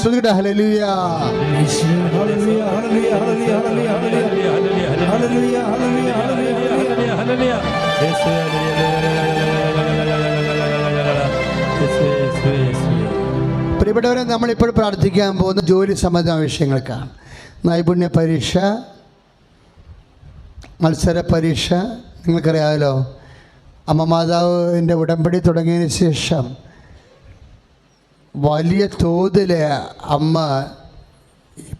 ശ്രുതിയുടെ ഹല്ലേലൂയ. പ്രിയപ്പെട്ടവരെ നമ്മളിപ്പോൾ പ്രാർത്ഥിക്കാൻ പോകുന്ന ജോലി സംബന്ധ വിഷയങ്ങൾക്കാണ്. നൈപുണ്യ പരീക്ഷ മത്സര പരീക്ഷ നിങ്ങൾക്കറിയാമല്ലോ. അമ്മ മാതാവിന്റെ ഉടമ്പടി തുടങ്ങിയതിന് ശേഷം വലിയ തോതിൽ അമ്മ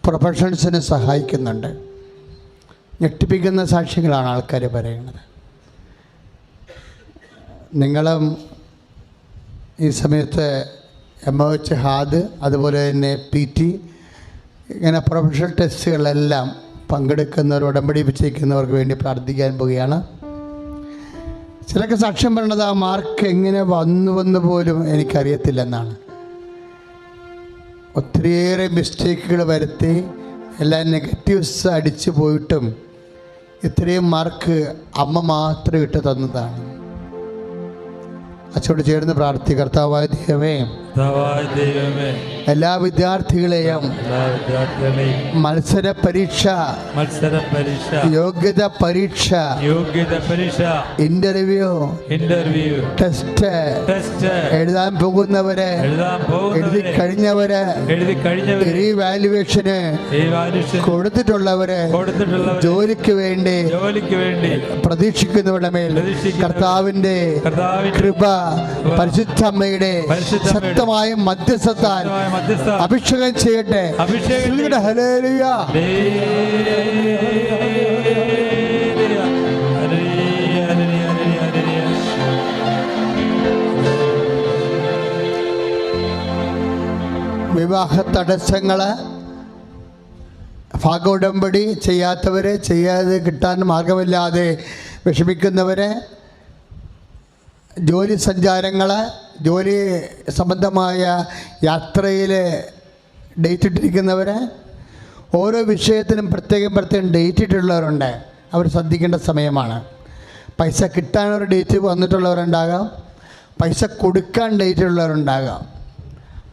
പ്രൊഫഷൻസിനെ സഹായിക്കുന്നുണ്ട്. ഞെട്ടിപ്പിക്കുന്ന സാക്ഷ്യങ്ങളാണ് ആൾക്കാർ പറയുന്നത്. നിങ്ങളും ഈ സമയത്ത് എം ഒ എച്ച് ഹാദ് അതുപോലെ തന്നെ പി ടി ഇങ്ങനെ പ്രൊഫഷണൽ ടെസ്റ്റുകളെല്ലാം പങ്കെടുക്കുന്നവർ ഉടമ്പടി വെച്ചിരിക്കുന്നവർക്ക് വേണ്ടി പ്രാർത്ഥിക്കാൻ പോവുകയാണ്. ചിലക്ക് സാക്ഷ്യം പറയണത് ആ മാർക്ക് എങ്ങനെ വന്നുവെന്ന് പോലും എനിക്കറിയത്തില്ലെന്നാണ്. ഒത്തിരിയേറെ മിസ്റ്റേക്കുകൾ വരുത്തി എല്ലാ നെഗറ്റീവ്സ് അടിച്ചു പോയിട്ടും ഇത്രയും മാർക്ക് അമ്മ മാത്രം ഇട്ട് തന്നതാണ്. അച്ചോട് ചേർന്ന് പ്രാർത്ഥി കർത്താവായ ദൈവമേ. എല്ലാ വിദ്യാർത്ഥികളെയും മത്സര പരീക്ഷ മത്സര പരീക്ഷ യോഗ്യത പരീക്ഷ യോഗ്യത പരീക്ഷ ഇന്റർവ്യൂ ഇന്റർവ്യൂ ടെസ്റ്റ് ടെസ്റ്റ് എഴുതാൻ പോകുന്നവരെ എഴുതാൻ എഴുതി കഴിഞ്ഞവരെ എഴുതി കഴിഞ്ഞവരെ റീവാലുവേഷന് വാല്യുവേഷന് കൊടുത്തിട്ടുള്ളവരെ കൊടുത്തിട്ടുള്ള ജോലിക്ക് വേണ്ടി ജോലിക്ക് വേണ്ടി പ്രതീക്ഷിക്കുന്നവരുടെ മേൽ കർത്താവിന്റെ കൃപ പരിശുദ്ധമ്മയുടെ പരിശുദ്ധമ്മയുടെ ശക്തമായ മധ്യസ്ഥത്താൽ ശക്തമായ മധ്യസ്ഥ. അഭിഷേകം ചെയ്യട്ടെ. അഭിഷേകം ഹല്ലേലൂയ. വിവാഹ തടസ്സങ്ങൾ ഭാഗോടമ്പടി ചെയ്യാത്തവരെ ചെയ്യാതെ കിട്ടാൻ മാർഗമില്ലാതെ വിഷമിക്കുന്നവരെ ജോലി സഞ്ചാരങ്ങൾ ജോലി സംബന്ധമായ യാത്രയിൽ ഡേറ്റ് ഇട്ടിരിക്കുന്നവർ ഓരോ വിഷയത്തിനും പ്രത്യേകം പ്രത്യേകം ഡേറ്റ് ഇട്ടിട്ടുള്ളവരുണ്ട്. അവർ ശ്രദ്ധിക്കേണ്ട സമയമാണ്. പൈസ കിട്ടാൻ ഒരു ഡേറ്റ് വന്നിട്ടുള്ളവരുണ്ടാകാം. പൈസ കൊടുക്കാൻ ഡേറ്റ് ഉള്ളവരുണ്ടാകാം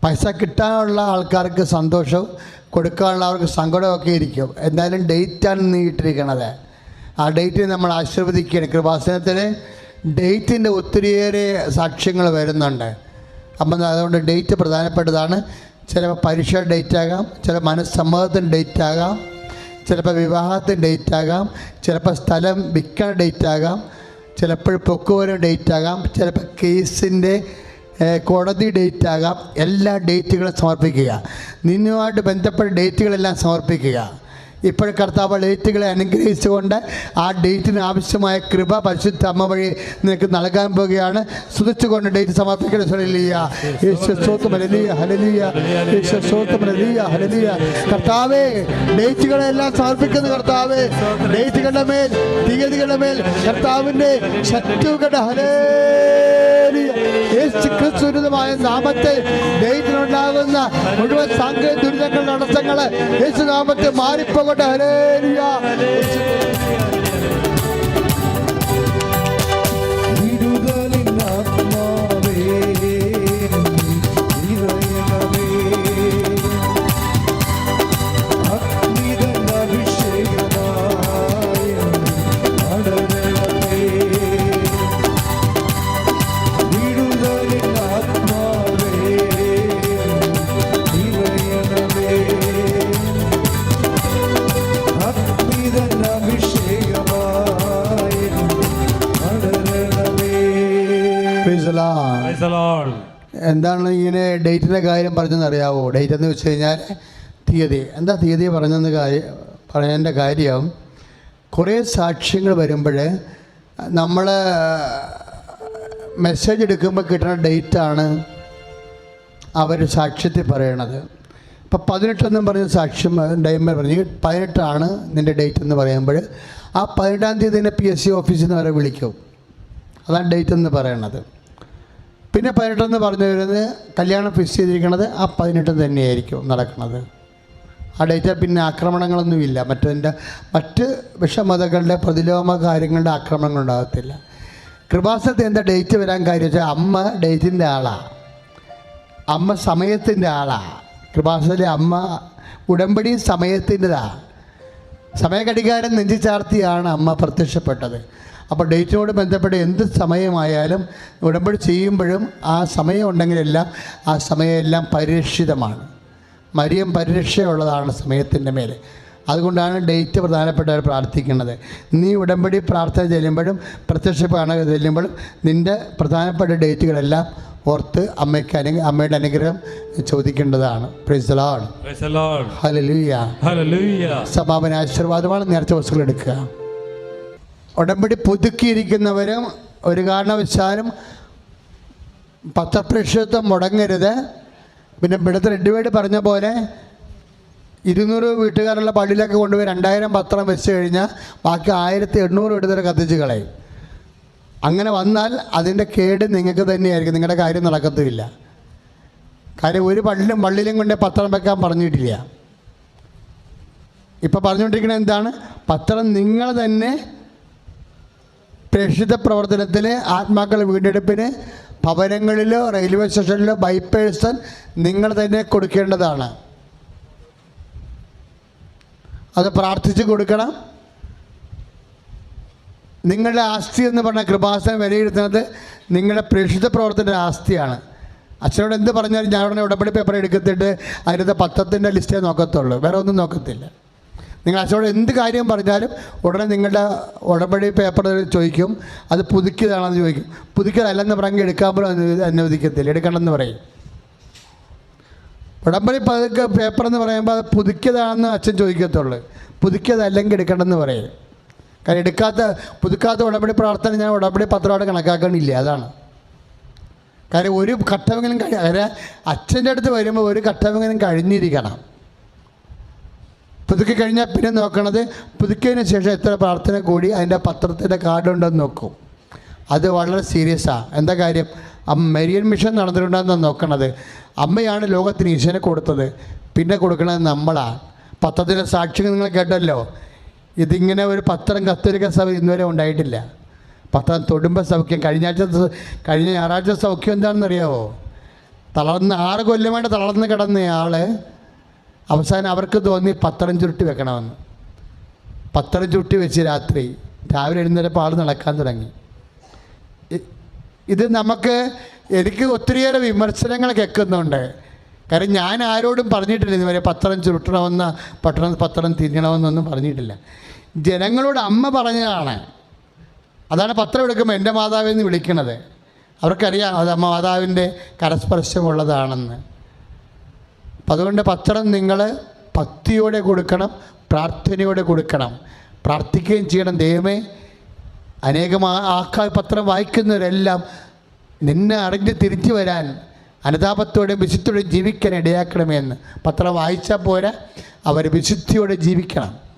പൈസ കിട്ടാനുള്ള ആൾക്കാർക്ക് സന്തോഷവും കൊടുക്കാനുള്ളവർക്ക് സങ്കടമൊക്കെ ഇരിക്കും. എന്തായാലും ഡേറ്റാണ് നീട്ടിരിക്കണത് ആ ഡേറ്റ് നമ്മൾ ആശീർവദിക്കുകയാണ്. കൃപാസനത്തിൽ ഡേറ്റിന്റെ ഒത്തിരിയേറെ സാക്ഷ്യങ്ങൾ വരുന്നുണ്ട്. അപ്പം അതുകൊണ്ട് ഡേറ്റ് പ്രധാനപ്പെട്ടതാണ്. ചിലപ്പോൾ പരീക്ഷ ഡേറ്റ് ആകാം ചില മനസ്സമ്മതത്തിന് ഡേറ്റ് ആകാം ചിലപ്പോൾ വിവാഹത്തിന് ഡേറ്റ് ആകാം ചിലപ്പോൾ സ്ഥലം വിൽക്കാൻ ഡേറ്റ് ആകാം ചിലപ്പോൾ പൊക്കുവരം ഡേറ്റ് ആകാം ചിലപ്പോൾ കേസിന്റെ കോടതി ഡേറ്റ് ആകാം എല്ലാ ഡേറ്റുകളും സമർപ്പിക്കുക. നിന്നുമായിട്ട് ബന്ധപ്പെട്ട ഡേറ്റുകളെല്ലാം സമർപ്പിക്കുക. ഇപ്പോൾ കർത്താവ് ഡേറ്റുകളെ അനുഗ്രഹിച്ചുകൊണ്ട് ആ ഡേറ്റിന് ആവശ്യമായ കൃപ പരിശുദ്ധ അമ്മ വഴി നിനക്ക് നൽകാൻ പോവുകയാണ്. സ്തുതിച്ചുകൊണ്ട് ഡേറ്റ് സമർപ്പിക്കണം. കർത്താവേ ഡേറ്റുകളെല്ലാം സമർപ്പിക്കുന്ന കർത്താവേ. ഡേറ്റുകളുടെ മേൽ തീയതികളുടെ മേൽ കർത്താവിന്റെ ശത്രുക്കളുടെ ഹലേലിയ യേശു ക്രിസ്തുവിനുമായ നാമത്തെ ഡേറ്റിനുണ്ടാകുന്ന മുഴുവൻ സാങ്കേതിക ദുരിതങ്ങൾ തടസ്സങ്ങൾ യേശുനാമത്തെ മാറിപ്പോകട്ടെ. ഹലേലിയ എന്താണ് ഇങ്ങനെ ഡേറ്റിന്റെ കാര്യം പറഞ്ഞെന്നറിയാവോ ഡേറ്റ് എന്ന് വെച്ച് കഴിഞ്ഞാൽ തീയതി. എന്താ തീയതി പറഞ്ഞെന്ന് കാര്യം പറയേണ്ട കാര്യം കുറേ സാക്ഷ്യങ്ങൾ വരുമ്പോൾ നമ്മൾ മെസ്സേജ് എടുക്കുമ്പോൾ കിട്ടുന്ന ഡേറ്റാണ് അവർ സാക്ഷ്യത്തിൽ പറയണത്. ഇപ്പം പതിനെട്ടെന്നും പറഞ്ഞ സാക്ഷ്യം ഡൈമർ പറഞ്ഞു. പതിനെട്ടാണ് നിന്റെ ഡേറ്റ് എന്ന് പറയുമ്പോൾ ആ പതിനെട്ടാം തീയതി തന്നെ പി എസ് സി ഓഫീസിൽ നിന്ന് വരെ വിളിക്കും. അതാണ് ഡേറ്റ് എന്ന് പറയണത്. പിന്നെ പതിനെട്ടെന്ന് പറഞ്ഞു വരുന്നത് കല്യാണം ഫിക്സ് ചെയ്തിരിക്കുന്നത് ആ പതിനെട്ട് തന്നെയായിരിക്കും നടക്കുന്നത് ആ ഡേറ്റ് പിന്നെ ആക്രമണങ്ങളൊന്നുമില്ല. മറ്റതിന്റെ മറ്റ് വിഷമതകളുടെ പ്രതിലോമ കാര്യങ്ങളുടെ ആക്രമണങ്ങൾ ഉണ്ടാകത്തില്ല. കൃപാസനത്തിൽ എന്താ ഡേറ്റ് വരാൻ കാര്യം വെച്ചാൽ അമ്മ ഡേറ്റിന്റെ ആളാണ് അമ്മ സമയത്തിന്റെ ആളാണ് കൃപാസത്തിലെ അമ്മ ഉടമ്പടി സമയത്തിന്റെതാണ് സമയഘടികാരം നെഞ്ചി ചാർത്തിയാണ് അമ്മ പ്രത്യക്ഷപ്പെട്ടത്. അപ്പോൾ ഡേറ്റിനോട് ബന്ധപ്പെട്ട് എന്ത് സമയമായാലും ഉടമ്പടി ചെയ്യുമ്പോഴും ആ സമയം ഉണ്ടെങ്കിലെല്ലാം ആ സമയമെല്ലാം പരിരക്ഷിതമാണ്. മരിയം പരിരക്ഷയുള്ളതാണ് സമയത്തിന്റെ മേലെ. അതുകൊണ്ടാണ് ഡേറ്റ് പ്രധാനപ്പെട്ടവർ പ്രാർത്ഥിക്കുന്നത്. നീ ഉടമ്പടി പ്രാർത്ഥന ചെല്ലുമ്പോഴും പ്രത്യക്ഷ കാണുക ചെല്ലുമ്പോഴും നിന്റെ പ്രധാനപ്പെട്ട ഡേറ്റുകളെല്ലാം ഓർത്ത് അമ്മയ്ക്ക് അനു അമ്മയുടെ അനുഗ്രഹം ചോദിക്കേണ്ടതാണ്. സമാപന ആശീർവാദമാണ് നേരത്തെ വസ്തുക്കൾ എടുക്കുക. ഉടമ്പടി പുതുക്കിയിരിക്കുന്നവരും ഒരു കാരണവശാലും പത്രപ്രേക്ഷിതത്വം മുടങ്ങരുത്. പിന്നെ ഇവിടുത്തെ റെഡിമേഡ് പറഞ്ഞ പോലെ ഇരുന്നൂറ് വീട്ടുകാരുള്ള പള്ളിയിലൊക്കെ കൊണ്ടുപോയി രണ്ടായിരം പത്രം വെച്ച് കഴിഞ്ഞാൽ ബാക്കി ആയിരത്തി എണ്ണൂറ് വീട്ടുകാരെ കത്തിച്ച് കളയും. അങ്ങനെ വന്നാൽ അതിന്റെ കേട് നിങ്ങൾക്ക് തന്നെയായിരിക്കും. നിങ്ങളുടെ കാര്യം നടക്കത്തുമില്ല. കാര്യം ഒരു പള്ളിയിലും പള്ളിയിലും കൊണ്ടേ പത്രം വെക്കാൻ പറഞ്ഞിട്ടില്ല. ഇപ്പോൾ പറഞ്ഞുകൊണ്ടിരിക്കുന്നത് എന്താണ്? പത്രം നിങ്ങൾ തന്നെ പ്രേക്ഷിത പ്രവർത്തനത്തിൽ ആത്മാക്കൾ വീണ്ടെടുപ്പിന് ഭവനങ്ങളിലോ റെയിൽവേ സ്റ്റേഷനിലോ ബൈ പേഴ്സൺ നിങ്ങൾ തന്നെ കൊടുക്കേണ്ടതാണ്. അത് പ്രാർത്ഥിച്ച് കൊടുക്കണം. നിങ്ങളുടെ ആസ്തി എന്ന് പറഞ്ഞ കൃപാസനം വിലയിരുത്തുന്നത് നിങ്ങളുടെ പ്രേക്ഷിത പ്രവർത്തന ആസ്തിയാണ്. അച്ഛനോട് എന്ത് പറഞ്ഞാലും ഉടനെ ഉടമ്പടി പേപ്പർ എടുക്കത്തിട്ട് അതിനകത്ത് പത്രത്തിന്റെ ലിസ്റ്റേ നോക്കത്തുള്ളൂ. വേറെ ഒന്നും നോക്കത്തില്ല. നിങ്ങൾ അച്ഛനോട് എന്ത് കാര്യം പറഞ്ഞാലും ഉടനെ നിങ്ങളുടെ ഉടമ്പടി പേപ്പർ ചോദിക്കും. അത് പുതുക്കിയതാണെന്ന് ചോദിക്കും. പുതുക്കിയതല്ലെന്ന് പറഞ്ഞ് എടുക്കാൻ പോലും അനു- അനുവദിക്കത്തില്ല. എടുക്കണമെന്ന് പറയും. ഉടമ്പടി പതുക്കെ പേപ്പർ എന്ന് പറയുമ്പോൾ അത് പുതുക്കിയതാണെന്ന് അച്ഛൻ ചോദിക്കത്തുള്ളൂ. പുതുക്കിയതല്ലെങ്കിൽ എടുക്കണമെന്ന് പറയും. കാരണം എടുക്കാത്ത പുതുക്കാത്ത ഉടമ്പടി പ്രാർത്ഥന ഞാൻ ഉടമ്പടി പത്രമായിട്ട് കണക്കാക്കണില്ല. അതാണ്. കാര്യം ഒരു ഘട്ടമെങ്കിലും കാര്യം അച്ഛന്റെ അടുത്ത് വരുമ്പോൾ ഒരു ഘട്ടമെങ്കിലും കഴിഞ്ഞിരിക്കണം. പുതുക്കി കഴിഞ്ഞാൽ പിന്നെ നോക്കണത്. പുതുക്കിയതിന് ശേഷം എത്ര പ്രാർത്ഥന കൂടി അതിന്റെ പത്രത്തിന്റെ കാർഡുണ്ടെന്ന് നോക്കും. അത് വളരെ സീരിയസാണ് എന്താ കാര്യം? മെരിയൻ മിഷൻ നടന്നിട്ടുണ്ടെന്ന് നോക്കണത്. അമ്മയാണ് ലോകത്തിന് ഈശ്വരനെ കൊടുത്തത്. പിന്നെ കൊടുക്കണത് നമ്മളാണ് പത്രത്തിന്റെ സാക്ഷികൾ നിങ്ങൾ കേട്ടല്ലോ. ഇതിങ്ങനെ ഒരു പത്രം കത്തോലിക്ക സഭ ഇന്നുവരെ ഉണ്ടായിട്ടില്ല. പത്രം തൊടുമ്പ സൗഖ്യം. കഴിഞ്ഞ ആഴ്ച കഴിഞ്ഞ ഞായറാഴ്ച സൗഖ്യം എന്താണെന്നറിയാവോ? തളർന്ന് ആറ് കൊല്ലമായിട്ട് തളർന്ന് കിടന്നയാൾ അവസാനം അവർക്ക് തോന്നി പത്രം ചുരുട്ടി വെക്കണമെന്ന്. പത്രം ചുരുട്ടി വെച്ച് രാത്രി രാവിലെ എഴുന്നേരപ്പോൾ ആൾ നടക്കാൻ തുടങ്ങി. ഇത് നമുക്ക് എനിക്ക് ഒത്തിരിയേറെ വിമർശനങ്ങൾ കേൾക്കുന്നുണ്ട്. കാരണം ഞാൻ ആരോടും പറഞ്ഞിട്ടില്ല ഇതുവരെ പത്രം ചുരുട്ടണമെന്ന് പട്ടണം പത്രം തിരിയണമെന്നൊന്നും പറഞ്ഞിട്ടില്ല. ജനങ്ങളോട് അമ്മ പറഞ്ഞതാണ്. അതാണ് പത്രം എടുക്കുമ്പോൾ എന്റെ മാതാവെന്ന് വിളിക്കണത്. അവർക്കറിയാം അത് അമ്മ മാതാവിന്റെ കരസ്പർശമുള്ളതാണെന്ന്. അതുകൊണ്ട് പത്രം നിങ്ങൾ ഭക്തിയോടെ കൊടുക്കണം പ്രാർത്ഥനയോടെ കൊടുക്കണം. പ്രാർത്ഥിക്കുകയും ചെയ്യണം. ദൈവമേ അനേകം ആക്കാ പത്രം വായിക്കുന്നവരെല്ലാം നിന്നെ അറിഞ്ഞ് തിരിച്ചു വരാൻ അനുതാപത്തോടെ വിശുദ്ധിയോടെ ജീവിക്കാൻ ഇടയാക്കണമെന്ന്. പത്രം വായിച്ചാൽ പോരാ അവർ വിശുദ്ധിയോടെ ജീവിക്കണം.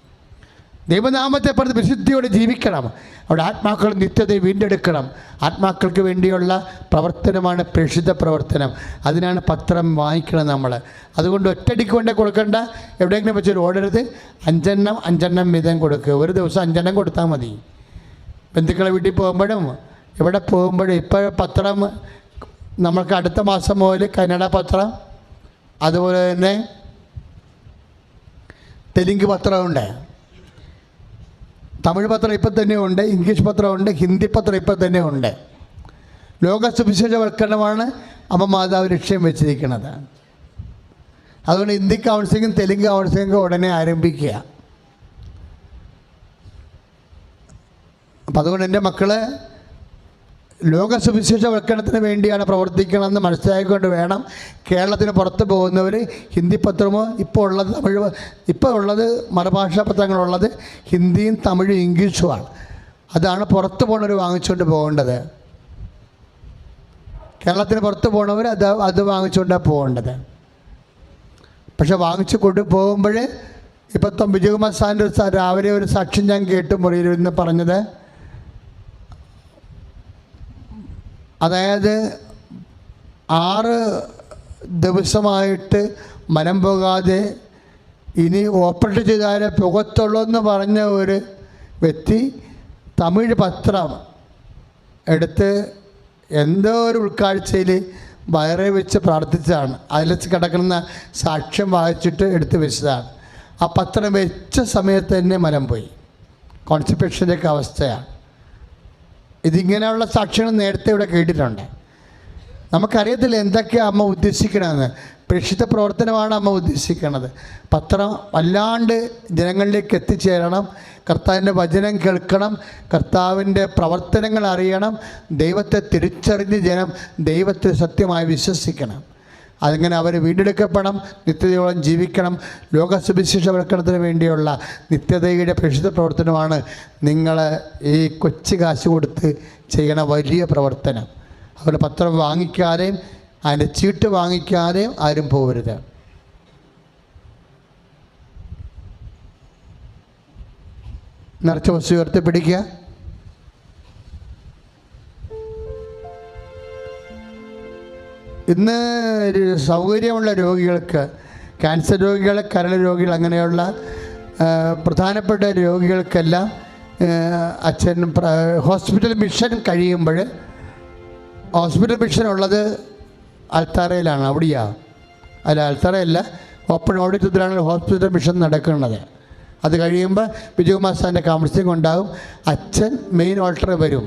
ദൈവനാമത്തെ പറഞ്ഞ് വിശുദ്ധിയോടെ ജീവിക്കണം. അവിടെ ആത്മാക്കൾ നിത്യതയെ വീണ്ടെടുക്കണം. ആത്മാക്കൾക്ക് വേണ്ടിയുള്ള പ്രവർത്തനമാണ് പ്രേക്ഷിത പ്രവർത്തനം. അതിനാണ് പത്രം വാങ്ങിക്കണം നമ്മൾ അതുകൊണ്ട് ഒറ്റടിക്ക് കൊണ്ട് കൊടുക്കേണ്ട. എവിടെയെങ്കിലും വെച്ചൊരു ഓടരുത് അഞ്ചെണ്ണം അഞ്ചെണ്ണം വീതം കൊടുക്കുക ഒരു ദിവസം അഞ്ചെണ്ണം കൊടുത്താൽ മതി. ബന്ധുക്കളെ വീട്ടിൽ പോകുമ്പോഴും ഇവിടെ പോകുമ്പോഴും ഇപ്പോൾ പത്രം നമ്മൾക്ക് അടുത്ത മാസം മുതൽ കന്നഡ പത്രം അതുപോലെ തന്നെ തെലുങ്ക് പത്രമുണ്ട്. തമിഴ് പത്രം ഇപ്പം തന്നെ ഉണ്ട് ഇംഗ്ലീഷ് പത്രമുണ്ട് ഹിന്ദി പത്രം ഇപ്പം തന്നെ ഉണ്ട്. ലോക സുവിശേഷവൽക്കരണമാണ് അമ്മ മാതാവ് ലക്ഷ്യം വെച്ചിരിക്കുന്നത്. അതുകൊണ്ട് ഹിന്ദി കൗൺസിലിങ്ങും തെലുങ്ക് കൗൺസിലിങ്ങും ഉടനെ ആരംഭിക്കുക. അപ്പം അതുകൊണ്ട് എന്റെ മക്കൾ ലോക സുവിശേഷവൽക്കരണത്തിന് വേണ്ടിയാണ് പ്രവർത്തിക്കണമെന്ന് മനസ്സിലാക്കിക്കൊണ്ട് വേണം കേരളത്തിന് പുറത്ത് പോകുന്നവർ ഹിന്ദി പത്രമോ ഇപ്പോൾ ഉള്ളത് തമിഴ് ഇപ്പോൾ ഉള്ളത് മറുഭാഷാ പത്രങ്ങളുള്ളത് ഹിന്ദിയും തമിഴും ഇംഗ്ലീഷുമാണ്. അതാണ് പുറത്ത് പോകുന്നവർ വാങ്ങിച്ചുകൊണ്ട് പോകേണ്ടത്. കേരളത്തിന് പുറത്ത് പോകുന്നവർ അത് അത് വാങ്ങിച്ചുകൊണ്ടാണ് പോകേണ്ടത്. പക്ഷെ വാങ്ങിച്ചു കൊണ്ട് പോകുമ്പോൾ ഇപ്പം വിജയകുമാർ സാറിന്റെ രാവിലെ ഒരു സാക്ഷ്യം ഞാൻ കേട്ടു മുറിയിൽ നിന്ന് പറഞ്ഞത് അതായത് ആറ് ദിവസമായിട്ട് മനം പോകാതെ ഇനി ഓപ്പറേറ്റ് ചെയ്താലേ പുകത്തുള്ളൂ എന്ന് പറഞ്ഞ ഒരു വ്യക്തി തമിഴ് പത്രം എടുത്ത് എന്തോ ഒരു ഉൾക്കാഴ്ചയിൽ വയറെ വെച്ച് പ്രാർത്ഥിച്ചതാണ്. അതിൽ കിടക്കുന്ന സാക്ഷ്യം വായിച്ചിട്ട് എടുത്തു വെച്ചതാണ്. ആ പത്രം വെച്ച സമയത്ത് തന്നെ മരം പോയി. കോൺസ്റ്റിപ്പേഷന്റെയൊക്കെ അവസ്ഥയാണ്. ഇതിങ്ങനെയുള്ള സാക്ഷ്യങ്ങൾ നേരത്തെ ഇവിടെ കേട്ടിട്ടുണ്ട്. നമുക്കറിയത്തില്ല എന്തൊക്കെയാണ് അമ്മ ഉദ്ദേശിക്കണമെന്ന് പ്രേക്ഷിത പ്രവർത്തനമാണ് അമ്മ ഉദ്ദേശിക്കുന്നത് പത്രം വല്ലാണ്ട് ജനങ്ങളിലേക്ക് എത്തിച്ചേരണം. കർത്താവിന്റെ വചനം കേൾക്കണം. കർത്താവിന്റെ പ്രവർത്തനങ്ങൾ അറിയണം. ദൈവത്തെ തിരിച്ചറിഞ്ഞ് ജനം ദൈവത്തെ സത്യമായി വിശ്വസിക്കണം. അതിങ്ങനെ അവർ വീണ്ടെടുക്കപ്പെടണം നിത്യതയോളം ജീവിക്കണം. ലോക സുവിശേഷവൽക്കരണത്തിന് വേണ്ടിയുള്ള നിത്യതയുടെ പ്രശുദ്ധ പ്രവർത്തനമാണ് നിങ്ങൾ ഈ കൊച്ചു കാശ് കൊടുത്ത് ചെയ്യണ വലിയ പ്രവർത്തനം. അവർ പത്രം വാങ്ങിക്കാതെയും അതിന്റെ ചീട്ട് വാങ്ങിക്കാതെയും ആരും പോകരുത് നിറച്ച വസ്തു ഉയർത്തി ഇന്ന് സൗകര്യമുള്ള രോഗികൾക്ക് ക്യാൻസർ രോഗികൾ കരൾ രോഗികൾ അങ്ങനെയുള്ള പ്രധാനപ്പെട്ട രോഗികൾക്കെല്ലാം അച്ഛൻ ഹോസ്പിറ്റൽ മിഷൻ കഴിയുമ്പോൾ ഹോസ്പിറ്റൽ മിഷൻ ഉള്ളത് അൽത്താറയിലാണ് അവിടെയാണ് അല്ല അൽത്താറയല്ല ഓപ്പൺ ഓഡിറ്റത്തിലാണ് ഹോസ്പിറ്റൽ മിഷൻ നടക്കുന്നത്. അത് കഴിയുമ്പോൾ വിജയകുമാർ സാറിന്റെ കൗൺസിലിംഗ് ഉണ്ടാകും അച്ഛൻ മെയിൻ ഓൾട്ടറെ വരും.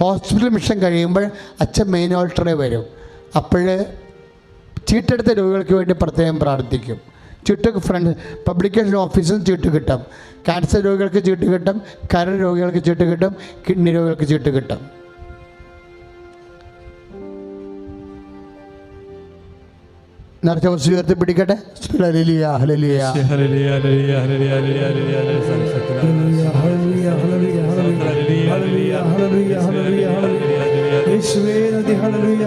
ഹോസ്പിറ്റൽ മിഷൻ കഴിയുമ്പോൾ അച്ഛൻ മെയിൻ ഓൾട്ടറെ വരും. അപ്പോൾ ചീട്ടെടുത്ത രോഗികൾക്ക് വേണ്ടി പ്രത്യേകം പ്രാർത്ഥിക്കും. ചീട്ട് ഫ്രണ്ട് പബ്ലിക്കേഷൻ ഓഫീസിൽ ചീട്ട് കിട്ടും. ക്യാൻസർ രോഗികൾക്ക് ചീട്ട് കിട്ടും. കരൾ രോഗികൾക്ക് ചീട്ട് കിട്ടും. കിഡ്നി രോഗികൾക്ക് ചീട്ട് കിട്ടും. വസ്തു ഉയർത്തി പിടിക്കട്ടെ? ഹലലിയ ഹല്ലേലൂയ. ഹല്ലേലൂയ, ഹല്ലേലൂയ, ഹല്ലേലൂയ, ഹല്ലേലൂയ, ഹല്ലേലൂയ, ഹല്ലേലൂയ, ഹല്ലേലൂയ, ഹല്ലേലൂയ, ഹല്ലേലൂയ, ഹല്ലേലൂയ, ഹല്ലേലൂയ. യേശുവേ നന്ദി, ഹല്ലേലൂയ,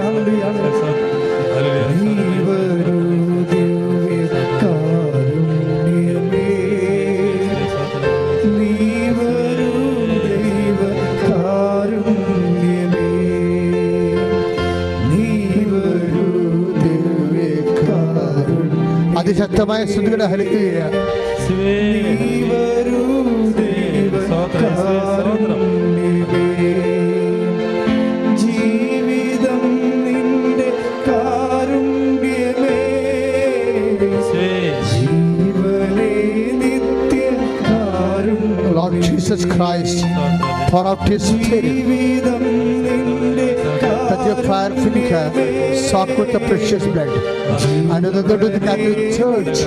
ശക്തമായ സ്തുതികളെ ഹലിക്കുകയാണ് ജീവിതം നിന്റെ കാരുണ്യമേ ജീവനെ നിത്യ കാരുണ്യം Lord Jesus Christ, for out his spirit. ജീവിതം നിന്റെ your fire finger soak with the precious blood. And in the to the Catholic Church,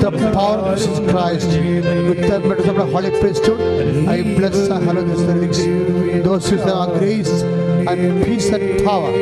the power of Jesus Christ, with the members of the Holy Priesthood, I bless and hallow the service. Those who have grace and peace and power.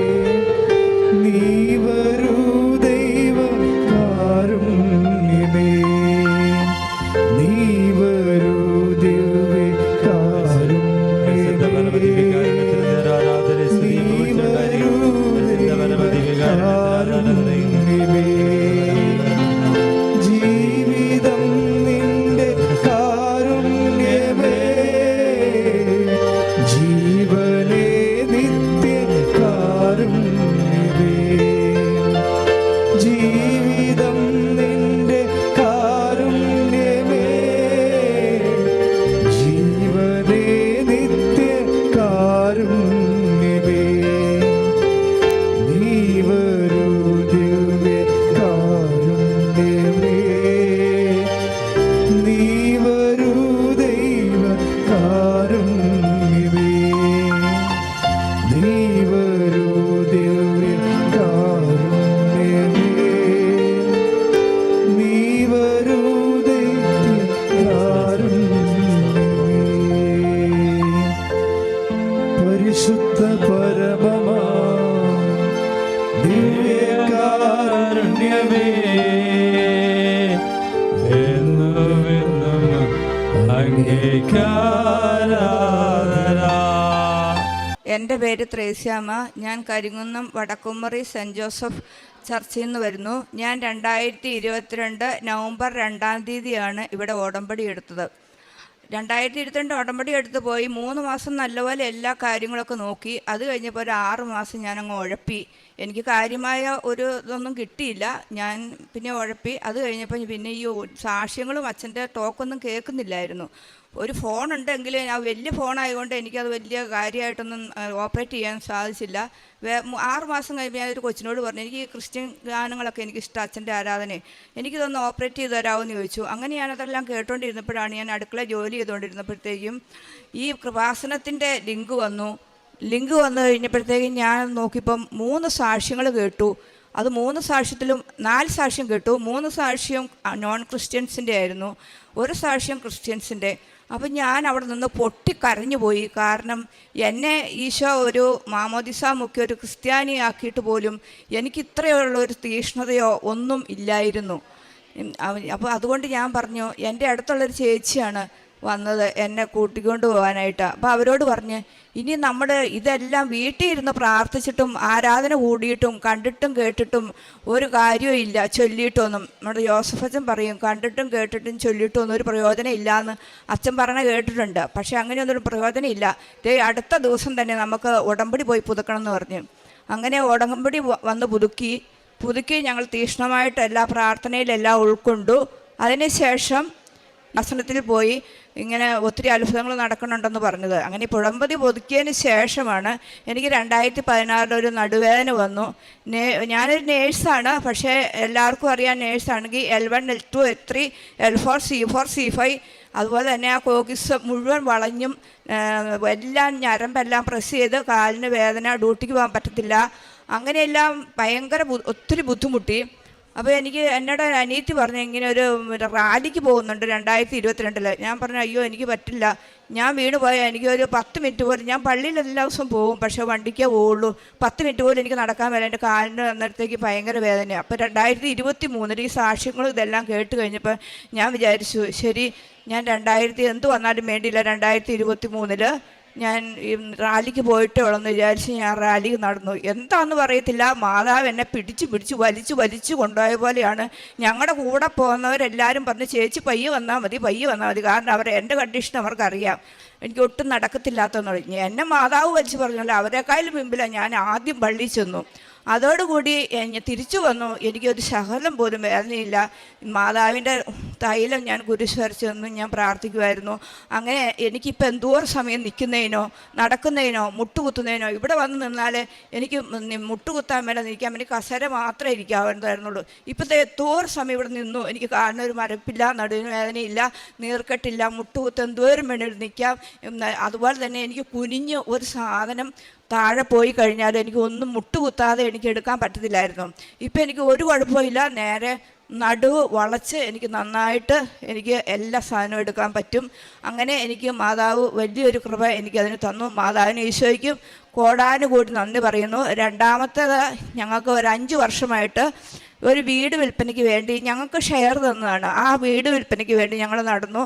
ഞാൻ കരിങ്ങുന്നം വടക്കുമറി saint Joseph ചർച്ചിൽ നിന്ന് വരുന്നു. ഞാൻ രണ്ടായിരത്തി ഇരുപത്തിരണ്ട് November രണ്ടാം തീയതിയാണ് ഇവിടെ ഓടമ്പടി എടുത്തത്. രണ്ടായിരത്തി ഇരുപത്തിരണ്ട് ഉടമ്പടി എടുത്ത് പോയി മൂന്ന് മാസം നല്ലപോലെ എല്ലാ കാര്യങ്ങളൊക്കെ നോക്കി. അത് കഴിഞ്ഞപ്പോൾ ഒരു ആറ് മാസം ഞാനങ്ങ് ഉഴപ്പി. എനിക്ക് കാര്യമായ ഒരു ഇതൊന്നും കിട്ടിയില്ല. ഞാൻ പിന്നെ ഉഴപ്പി. അത് കഴിഞ്ഞപ്പോൾ പിന്നെ ഈ സാക്ഷ്യങ്ങളും അച്ഛന്റെ ടോക്കൊന്നും കേൾക്കുന്നില്ലായിരുന്നു. ഒരു ഫോൺ ഉണ്ടെങ്കിൽ ആ വലിയ ഫോണായതുകൊണ്ട് എനിക്കത് വലിയ കാര്യമായിട്ടൊന്നും ഓപ്പറേറ്റ് ചെയ്യാൻ സാധിച്ചില്ല. വേ ആറുമാസം ഞാൻ ഒരു കൊച്ചിനോട് പറഞ്ഞു എനിക്ക് ക്രിസ്ത്യൻ ഗാനങ്ങളൊക്കെ എനിക്ക് ഇഷ്ടം അച്ഛന്റെ ആരാധന എനിക്കിതൊന്ന് ഓപ്പറേറ്റ് ചെയ്ത് തരാമെന്ന് ചോദിച്ചു. അങ്ങനെ ഞാനതെല്ലാം കേട്ടോണ്ടിരുന്നപ്പോഴാണ് ഞാൻ അടുക്കള ജോലി ചെയ്തുകൊണ്ടിരുന്നപ്പോഴത്തേക്കും ഈ കൃപാസനത്തിന്റെ ലിങ്ക് വന്നു. ലിങ്ക് വന്നു കഴിഞ്ഞപ്പോഴത്തേക്കും ഞാൻ നോക്കിയപ്പം മൂന്ന് സാക്ഷ്യങ്ങൾ കേട്ടു. അത് മൂന്ന് സാക്ഷ്യത്തിലും നാല് സാക്ഷ്യം കേട്ടു. മൂന്ന് സാക്ഷ്യം നോൺ ക്രിസ്ത്യൻസിന്റെ ആയിരുന്നു. ഒരു സാക്ഷ്യം ക്രിസ്ത്യൻസിന്റെ. അപ്പം ഞാൻ അവിടെ നിന്ന് പൊട്ടിക്കരഞ്ഞു പോയി. കാരണം എന്നെ ഈശോ ഒരു മാമോദിസ മുഖ്യ ഒരു ക്രിസ്ത്യാനിയാക്കിയിട്ട് പോലും എനിക്ക് ഇത്രയുള്ള ഒരു തീഷ്ണതയോ ഒന്നും ഇല്ലായിരുന്നു. അപ്പോൾ അതുകൊണ്ട് ഞാൻ പറഞ്ഞു എന്റെ അടുത്തുള്ളൊരു ചേച്ചിയാണ്. വന്നത് എന്നെ കൂട്ടിക്കൊണ്ട് പോകാനായിട്ട് അപ്പോൾ അവരോട് പറഞ്ഞ് ഇനി നമ്മൾ ഇതെല്ലാം വീട്ടിൽ ഇരുന്ന് പ്രാർത്ഥിച്ചിട്ടും ആരാധന കൂടിയിട്ടും കണ്ടിട്ടും കേട്ടിട്ടും ഒരു കാര്യവും ഇല്ല ചൊല്ലിയിട്ടൊന്നും. നമ്മുടെ ജോസഫ് അച്ഛൻ പറയും കണ്ടിട്ടും കേട്ടിട്ടും ചൊല്ലിയിട്ടും ഒന്നും ഒരു പ്രയോജനം എന്ന് അച്ഛൻ പറഞ്ഞ കേട്ടിട്ടുണ്ട്. പക്ഷേ അങ്ങനെയൊന്നും ഒരു പ്രയോജനം ഇല്ല. ദേ അടുത്ത ദിവസം തന്നെ നമുക്ക് ഉടമ്പടി പോയി പുതുക്കണം എന്ന് പറഞ്ഞു. അങ്ങനെ ഉടമ്പടി വന്ന് പുതുക്കി. പുതുക്കി ഞങ്ങൾ തീക്ഷ്ണമായിട്ട് എല്ലാ പ്രാർത്ഥനയിലെല്ലാം ഉൾക്കൊണ്ടു. അതിനുശേഷം ഭക്ഷണത്തിൽ പോയി. ഇങ്ങനെ ഒത്തിരി അത്ഭുതങ്ങൾ നടക്കുന്നുണ്ടെന്ന് പറഞ്ഞത്. അങ്ങനെ പുഴമ്പതി പുതുക്കിയതിന് ശേഷമാണ് എനിക്ക് രണ്ടായിരത്തി പതിനാറിൽ ഒരു നടുവേദന വന്നു. ഞാനൊരു നേഴ്സാണ് പക്ഷേ എല്ലാവർക്കും അറിയാം നേഴ്സാണെങ്കിൽ L one L two L three L four C four C five അതുപോലെ തന്നെ ആ കോക്കിസ് മുഴുവൻ വളഞ്ഞും എല്ലാം ഞരമ്പെല്ലാം പ്രസ് ചെയ്ത് കാലിന് വേദന ഡ്യൂട്ടിക്ക് പോകാൻ പറ്റത്തില്ല. അങ്ങനെയെല്ലാം ഭയങ്കര ഒത്തിരി ബുദ്ധിമുട്ടി. അപ്പോൾ എനിക്ക് എന്നോട് അനിയത്തി പറഞ്ഞു ഇങ്ങനെ ഒരു റാലിക്ക് പോകുന്നുണ്ട് രണ്ടായിരത്തി ഇരുപത്തിരണ്ടിൽ ഞാൻ പറഞ്ഞു അയ്യോ എനിക്ക് പറ്റില്ല. ഞാൻ വീണ് പോയാൽ എനിക്ക് ഒരു പത്ത് മിനിറ്റ് പോലും ഞാൻ പള്ളിയിൽ എല്ലാ ദിവസവും പോകും പക്ഷേ വണ്ടിക്കേ പോവുള്ളൂ. പത്ത് മിനിറ്റ് പോലും എനിക്ക് നടക്കാൻ വരാം എന്റെ കാലിന് അന്നേരത്തേക്ക് ഭയങ്കര വേദന അപ്പോൾ രണ്ടായിരത്തി ഇരുപത്തി മൂന്നിൽ ഈ സാക്ഷ്യങ്ങളും ഇതെല്ലാം കേട്ട് കഴിഞ്ഞപ്പോൾ ഞാൻ വിചാരിച്ചു ശരി ഞാൻ രണ്ടായിരത്തി എന്ത് വന്നാലും വേണ്ടിയില്ല. രണ്ടായിരത്തി ഇരുപത്തി മൂന്നിൽ ഞാൻ റാലിക്ക് പോയിട്ടേ ഉള്ളെന്ന് വിചാരിച്ച് ഞാൻ റാലി നടന്നു. എന്താന്ന് പറയത്തില്ല. മാതാവ് എന്നെ പിടിച്ച് പിടിച്ച് വലിച്ചു വലിച്ചു കൊണ്ടുപോയ പോലെയാണ്. ഞങ്ങളുടെ കൂടെ പോകുന്നവരെല്ലാവരും പറഞ്ഞ് ചേച്ചി പയ്യെ വന്നാൽ മതി പയ്യെ വന്നാൽ മതി. കാരണം അവർ എന്റെ കണ്ടീഷൻ അവർക്കറിയാം. എനിക്ക് ഒട്ടും നടക്കത്തില്ലാത്തെന്ന് പറഞ്ഞു. എന്നെ മാതാവ് വലിച്ചു പറഞ്ഞല്ലോ. അവരെക്കാളും മുമ്പിലാണ് ഞാൻ ആദ്യം പള്ളി ചെന്നു. അതോടുകൂടി തിരിച്ചു വന്നു. എനിക്കൊരു ശകലം പോലും വേദനയില്ല. മാതാവിന്റെ തൈലം ഞാൻ കുരിശ് വരച്ചെന്നും ഞാൻ പ്രാർത്ഥിക്കുമായിരുന്നു അങ്ങനെ എനിക്കിപ്പോൾ എന്തോരം സമയം നിൽക്കുന്നതിനോ നടക്കുന്നതിനോ മുട്ടുകുത്തുന്നതിനോ ഇവിടെ വന്ന് നിന്നാൽ എനിക്ക് മുട്ടുകുത്താൻ മേലെ നിൽക്കാൻ വേണ്ടി കസര മാത്രമേ ഇരിക്കാവുന്നതായിരുന്നുള്ളൂ ഇപ്പോഴത്തെ എന്തോരം സമയം ഇവിടെ നിന്നു. എനിക്ക് കാലിനൊരു മരപ്പില്ല നടുവിന് വേദനയില്ല നീർക്കെട്ടില്ല മുട്ടുകുത്ത് എന്തോരം വേണ്ടി നിൽക്കാം. അതുപോലെ തന്നെ എനിക്ക് കുനിഞ്ഞ് ഒരു സാധനം താഴെ പോയി കഴിഞ്ഞാൽ എനിക്ക് ഒന്നും മുട്ടുകുത്താതെ എനിക്ക് എടുക്കാൻ പറ്റത്തില്ലായിരുന്നു. ഇപ്പം എനിക്ക് ഒരു കുഴപ്പമില്ല നേരെ നടുവ് വളച്ച് എനിക്ക് നന്നായിട്ട് എനിക്ക് എല്ലാ സാധനവും എടുക്കാൻ പറ്റും. അങ്ങനെ എനിക്ക് മാതാവ് വലിയൊരു കൃപ എനിക്കതിന് തന്നു. മാതാവിന് ഈശോയ്ക്കും കോടാനുകൂടി നന്ദി പറയുന്നു. രണ്ടാമത്തേത് ഞങ്ങൾക്ക് ഒരു അഞ്ച് വർഷമായിട്ട് ഒരു വീട് വിൽപ്പനയ്ക്ക് വേണ്ടി ഞങ്ങൾക്ക് ഷെയർ തന്നതാണ്. ആ വീട് വിൽപ്പനയ്ക്ക് വേണ്ടി ഞങ്ങൾ നടന്നു.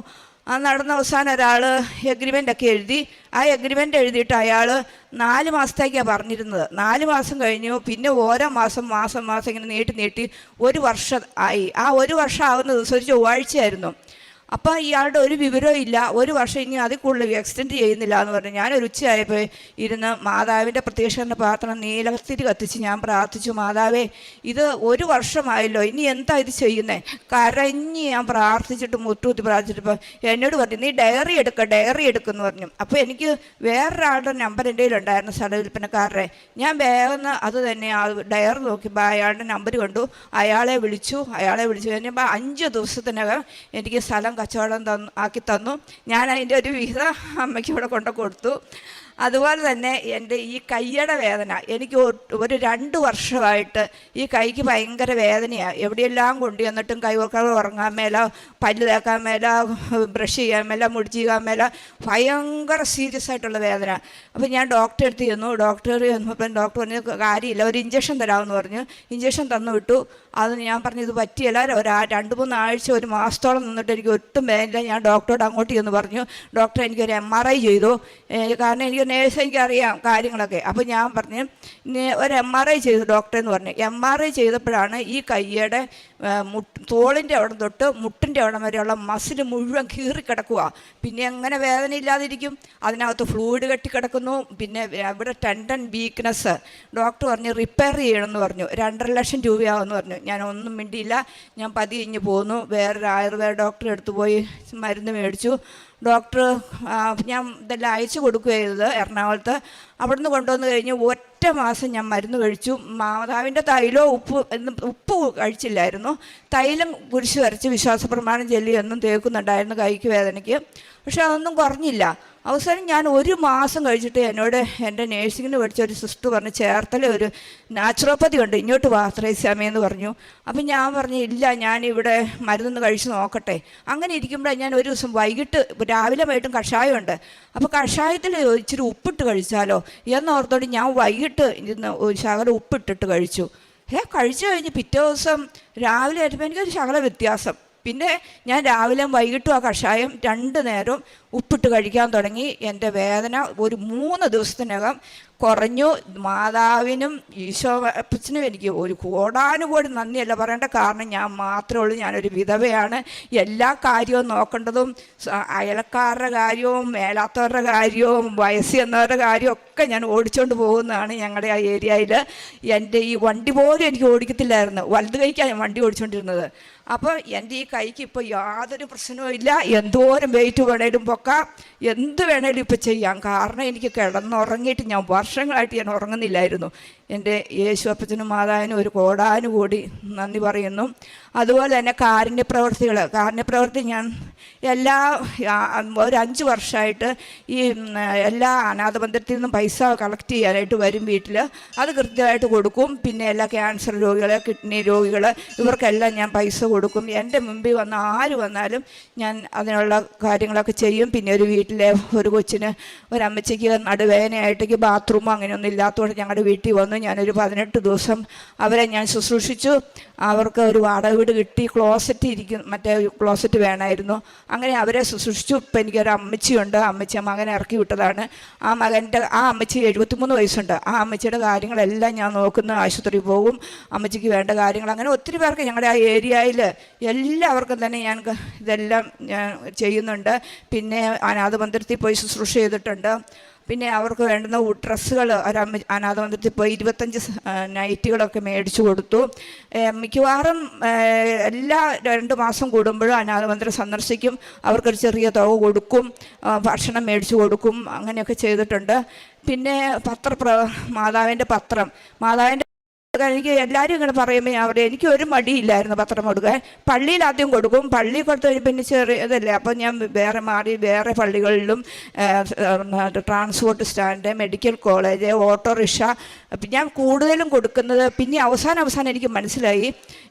ആ നടന്ന അവസാനം ഒരാൾ എഗ്രിമെന്റ് ഒക്കെ എഴുതി. ആ എഗ്രിമെന്റ് എഴുതിയിട്ട് അയാൾ നാല് മാസത്തേക്കാണ് പറഞ്ഞിരുന്നത്. നാല് മാസം കഴിഞ്ഞു. പിന്നെ ഓരോ മാസം മാസം മാസം ഇങ്ങനെ നീട്ടി നീട്ടി ഒരു വർഷം ആയി. ആ ഒരു വർഷം ആകുന്ന ദിവസം ഒരു ചൊവ്വാഴ്ചയായിരുന്നു. അപ്പോൾ ഇയാളുടെ ഒരു വിവരവും ഇല്ല. ഒരു വർഷം ഇനി അതിൽ കൂടുതൽ എക്സ്റ്റെൻഡ് ചെയ്യുന്നില്ല എന്ന് പറഞ്ഞു ഞാനൊരു ഉച്ചയായപ്പോൾ ഇരുന്ന് മാതാവിന്റെ പ്രത്യക്ഷകരണ പ്രാർത്ഥന നീലത്തിരി കത്തിച്ച് ഞാൻ പ്രാർത്ഥിച്ചു മാതാവേ ഇത് ഒരു വർഷമായല്ലോ. ഇനി എന്താ ഇത് ചെയ്യുന്നത് കരഞ്ഞ് ഞാൻ പ്രാർത്ഥിച്ചിട്ട് മുട്ടുകുത്തി പ്രാർത്ഥിച്ചിട്ടിപ്പോൾ എന്നോട് പറഞ്ഞു നീ ഡയറി എടുക്ക ഡയറി എടുക്കുമെന്ന് പറഞ്ഞു. അപ്പോൾ എനിക്ക് വേറൊരാളുടെ നമ്പർ എന്റെ കയ്യിലുണ്ടായിരുന്നു സ്ഥലവിൽപ്പനക്കാരുടെ ഞാൻ വേഗം അത് തന്നെ ആ ഡയറി നോക്കിയപ്പോൾ അയാളുടെ നമ്പർ കണ്ടു. അയാളെ വിളിച്ചു അയാളെ വിളിച്ചു. കഴിഞ്ഞപ്പോൾ അഞ്ച് ദിവസത്തിനകം എനിക്ക് സ്ഥലം കച്ചവടം തന്നു ആക്കി തന്നു. ഞാൻ അതിന്റെ ഒരു വിഹിത അമ്മയ്ക്ക് ഇവിടെ കൊണ്ട് കൊടുത്തു. അതുപോലെ തന്നെ എന്റെ ഈ കയ്യുടെ വേദന എനിക്ക് ഒരു രണ്ട് വർഷമായിട്ട് ഈ കൈക്ക് ഭയങ്കര വേദനയാണ് എവിടെയെല്ലാം കൊണ്ടുവന്നിട്ടും കൈ ഒക്കെ ഉറങ്ങാൻ മേല പല്ല് തേക്കാൻ മേല ബ്രഷ് ചെയ്യാൻ മേല മുടി ചെയ്യാൻ മേല ഭയങ്കര സീരിയസ് ആയിട്ടുള്ള വേദന. അപ്പോൾ ഞാൻ ഡോക്ടറെ അടുത്ത് ചെന്നു. ഡോക്ടർ ചെന്നപ്പം ഡോക്ടർ പറഞ്ഞു കാര്യമില്ല ഒരു ഇഞ്ചക്ഷൻ തരാമെന്ന് പറഞ്ഞു. ഇഞ്ചക്ഷൻ തന്നു വിട്ടു. അത് ഞാൻ പറഞ്ഞു ഇത് പറ്റിയല്ല. ഒരു രണ്ട് മൂന്ന് ആഴ്ച ഒരു മാസത്തോളം നിന്നിട്ട് എനിക്ക് ഒട്ടും വേണ്ട ഞാൻ ഡോക്ടറോട് അങ്ങോട്ട് ചെന്ന് പറഞ്ഞു ഡോക്ടർ എനിക്കൊരു എം ആർ ഐ ചെയ്തു. കാരണം എനിക്ക് നേഴ്സ് എനിക്കറിയാം കാര്യങ്ങളൊക്കെ. അപ്പോൾ ഞാൻ പറഞ്ഞു ഒരു എം ആർ ഐ ചെയ്തു ഡോക്ടർ എന്ന് പറഞ്ഞു. എം ആർ ഐ ചെയ്തപ്പോഴാണ് ഈ കയ്യുടെ തോളിന്റെ അവിടെ തൊട്ട് മുട്ടിന്റെ അവിടെ വരെയുള്ള മസിൽ മുഴുവൻ കീറിക്കിടക്കുക പിന്നെ എങ്ങനെ വേദന ഇല്ലാതിരിക്കും? അതിനകത്ത് ഫ്ലൂയിഡ് കെട്ടിക്കിടക്കുന്നു പിന്നെ അവിടെ ടെൻഡൻ വീക്ക്നെസ് ഡോക്ടർ പറഞ്ഞു റിപ്പയർ ചെയ്യണമെന്ന് പറഞ്ഞു. രണ്ടര ലക്ഷം രൂപയാവുമെന്ന് പറഞ്ഞു. ഞാൻ ഒന്നും മിണ്ടിയില്ല. ഞാൻ പതിയിഞ്ഞ് പോന്നു. വേറൊരു ആയുർവേദ ഡോക്ടറെ അടുത്ത് പോയി മരുന്ന് മേടിച്ചു. ഡോക്ടർ ഞാൻ ഇതെല്ലാം അയച്ചു കൊടുക്കുകയായിരുന്നു എറണാകുളത്ത്. അവിടുന്ന് കൊണ്ടുവന്ന് കഴിഞ്ഞ് ഒറ്റ മാസം ഞാൻ മരുന്ന് കഴിച്ചു. മാതാവിന്റെ തൈലോ ഉപ്പ് ഉപ്പ് കഴിച്ചില്ലായിരുന്നു. തൈലം കുരിശ് വരച്ച് വിശ്വാസപ്രമാണം ചെല്ലി ഒന്നും തേക്കുന്നുണ്ടായിരുന്നു കൈക്ക് വേദനയ്ക്ക്. പക്ഷെ അതൊന്നും കുറഞ്ഞില്ല. അവസാനം ഞാൻ ഒരു മാസം കഴിച്ചിട്ട് എന്നോട് എന്റെ നേഴ്സിങ്ങിന് പഠിച്ച ഒരു സിസ്റ്റർ പറഞ്ഞ് ചേർത്തല ഒരു നാച്ചുറോപ്പതി ഉണ്ട് ഇങ്ങോട്ട് വാ ത്രേസ്യാമയെന്ന് പറഞ്ഞു. അപ്പം ഞാൻ പറഞ്ഞു ഇല്ല ഞാൻ ഇവിടെ മരുന്നൊന്ന് കഴിച്ച് നോക്കട്ടെ. അങ്ങനെ ഇരിക്കുമ്പോഴാണ് ഞാൻ ഒരു ദിവസം വൈകിട്ട് രാവിലെ വൈകിട്ടും കഷായമുണ്ട്. അപ്പോൾ കഷായത്തിൽ ഇച്ചിരി ഉപ്പിട്ട് കഴിച്ചാലോ? എന്നോർത്തോണ്ട് ഞാൻ വൈകിട്ട് ഇരുന്ന് ഒരു ശകലം ഉപ്പിട്ടിട്ട് കഴിച്ചു. ഏ കഴിച്ചു കഴിഞ്ഞ് പിറ്റേ ദിവസം രാവിലെ ആയപ്പോൾ എനിക്കൊരു ശകല വ്യത്യാസം. പിന്നെ ഞാൻ രാവിലെയും വൈകിട്ടും ആ കഷായം രണ്ട് നേരവും ഉപ്പിട്ട് കഴിക്കാൻ തുടങ്ങി. എന്റെ വേദന ഒരു മൂന്ന് ദിവസത്തിനകം കുറഞ്ഞു. മാതാവിനും ഈശോ അപ്പച്ചനും എനിക്ക് ഒരു കോടാനുകൂടി നന്ദിയല്ല പറയേണ്ട കാരണം ഞാൻ മാത്രമേ ഉള്ളൂ. ഞാനൊരു വിധവയാണ്. എല്ലാ കാര്യവും നോക്കേണ്ടതും അയലക്കാരുടെ കാര്യവും മേലാത്തവരുടെ കാര്യവും വയസ്സ് എന്നവരുടെ കാര്യവും ഒക്കെ ഞാൻ ഓടിച്ചുകൊണ്ട് പോകുന്നതാണ് ഞങ്ങളുടെ ആ ഏരിയയിൽ. എന്റെ ഈ വണ്ടി പോലും എനിക്ക് ഓടിക്കത്തില്ലായിരുന്നു. വലത് കൈക്കാണ് ഞാൻ വണ്ടി ഓടിച്ചുകൊണ്ടിരുന്നത് അപ്പോൾ എന്റെ ഈ കൈക്ക് ഇപ്പോൾ യാതൊരു പ്രശ്നവും ഇല്ല. എന്തോരം വെയിറ്റ് വേണേലും പൊക്കാം എന്ത് വേണേലും ഇപ്പോൾ ചെയ്യാം. കാരണം എനിക്ക് കിടന്നുറങ്ങിയിട്ട് ഞാൻ വർഷങ്ങളായിട്ട് ഞാൻ ഉറങ്ങുന്നില്ലായിരുന്നു. എന്റെ യേശു അപ്പച്ചനും മാതാവിനും ഒരു കോടാനുകൂടി നന്ദി പറയുന്നു. അതുപോലെ തന്നെ കാരുണ്യ പ്രവർത്തികൾ കാരുണ്യ പ്രവർത്തി ഞാൻ എല്ലാ ഒരു അഞ്ച് വർഷമായിട്ട് ഈ എല്ലാ അനാഥ അനാഥബന്ധത്തിൽ നിന്നും പൈസ കളക്ട് ചെയ്യാനായിട്ട് വരും വീട്ടിൽ അത് കൃത്യമായിട്ട് കൊടുക്കും. പിന്നെ എല്ലാ ക്യാൻസർ രോഗികൾ കിഡ്നി രോഗികൾ ഇവർക്കെല്ലാം ഞാൻ പൈസ കൊടുക്കും. എന്റെ മുമ്പിൽ വന്ന ആര് വന്നാലും ഞാൻ അതിനുള്ള കാര്യങ്ങളൊക്കെ ചെയ്യും. പിന്നെ ഒരു വീട്ടിലെ ഒരു കൊച്ചിന് ഒരമ്മച്ചിക്ക് നടുവേദനയായിട്ടേക്ക് ബാത്റൂമോ അങ്ങനെയൊന്നും ഇല്ലാത്തതുകൊണ്ട് ഞങ്ങളുടെ വീട്ടിൽ വന്നു. ഞാനൊരു പതിനെട്ട് ദിവസം അവരെ ഞാൻ ശുശ്രൂഷിച്ചു. അവർക്ക് ഒരു വാടക വീട് കിട്ടി. ക്ലോസറ്റ് ഇരിക്കും. മറ്റേ ക്ലോസറ്റ് വേണമായിരുന്നു. അങ്ങനെ അവരെ ശുശ്രൂഷിച്ചു ഇപ്പം എനിക്കൊരു അമ്മച്ചിയുണ്ട്. അമ്മച്ചി മകനെ ഇറക്കി വിട്ടതാണ്. ആ മകന്റെ ആ അമ്മച്ചി എഴുപത്തിമൂന്ന് വയസ്സുണ്ട്. ആ അമ്മച്ചിയുടെ കാര്യങ്ങളെല്ലാം ഞാൻ നോക്കുന്ന. ആശുപത്രിയിൽ പോകും അമ്മച്ചിക്ക് വേണ്ട കാര്യങ്ങൾ അങ്ങനെ ഒത്തിരി പേർക്ക് ഞങ്ങളുടെ ആ ഏരിയയിൽ എല്ലാവർക്കും തന്നെ ഞാൻ ഇതെല്ലാം ഞാൻ ചെയ്യുന്നുണ്ട്. പിന്നെ അനാഥ മന്ദിരത്തിൽ പോയി ശുശ്രൂഷ ചെയ്തിട്ടുണ്ട്. പിന്നെ അവർക്ക് വേണ്ടുന്ന ഡ്രസ്സുകൾ ഒരമ്മ അനാഥ മന്ദിരത്തിൽ പോയി ഇരുപത്തഞ്ച് നൈറ്റുകളൊക്കെ മേടിച്ചു കൊടുത്തു. മിക്കവാറും എല്ലാ രണ്ട് മാസം കൂടുമ്പോഴും അനാഥ മന്ദിരം സന്ദർശിക്കും. അവർക്കൊരു ചെറിയ തുക കൊടുക്കും. ഭക്ഷണം മേടിച്ചു കൊടുക്കും. അങ്ങനെയൊക്കെ ചെയ്തിട്ടുണ്ട്. പിന്നെ പത്രപ്ര മാതാവിന്റെ പത്രം. മാതാവിന്റെ എനിക്ക് എല്ലാവരും ഇങ്ങനെ പറയുമ്പോൾ പറയും എനിക്ക് ഒരു മടിയില്ലായിരുന്നു പത്രം കൊടുക്കാൻ. പള്ളിയിൽ ആദ്യം കൊടുക്കും. പള്ളി കൊടുത്ത് പിന്നെ ചെറിയതല്ലേ. അപ്പം ഞാൻ വേറെ മാറി വേറെ പള്ളികളിലും transport stand medical college autorickshaw ഞാൻ കൂടുതലും കൊടുക്കുന്നത് പിന്നെ അവസാനം അവസാനം എനിക്ക് മനസ്സിലായി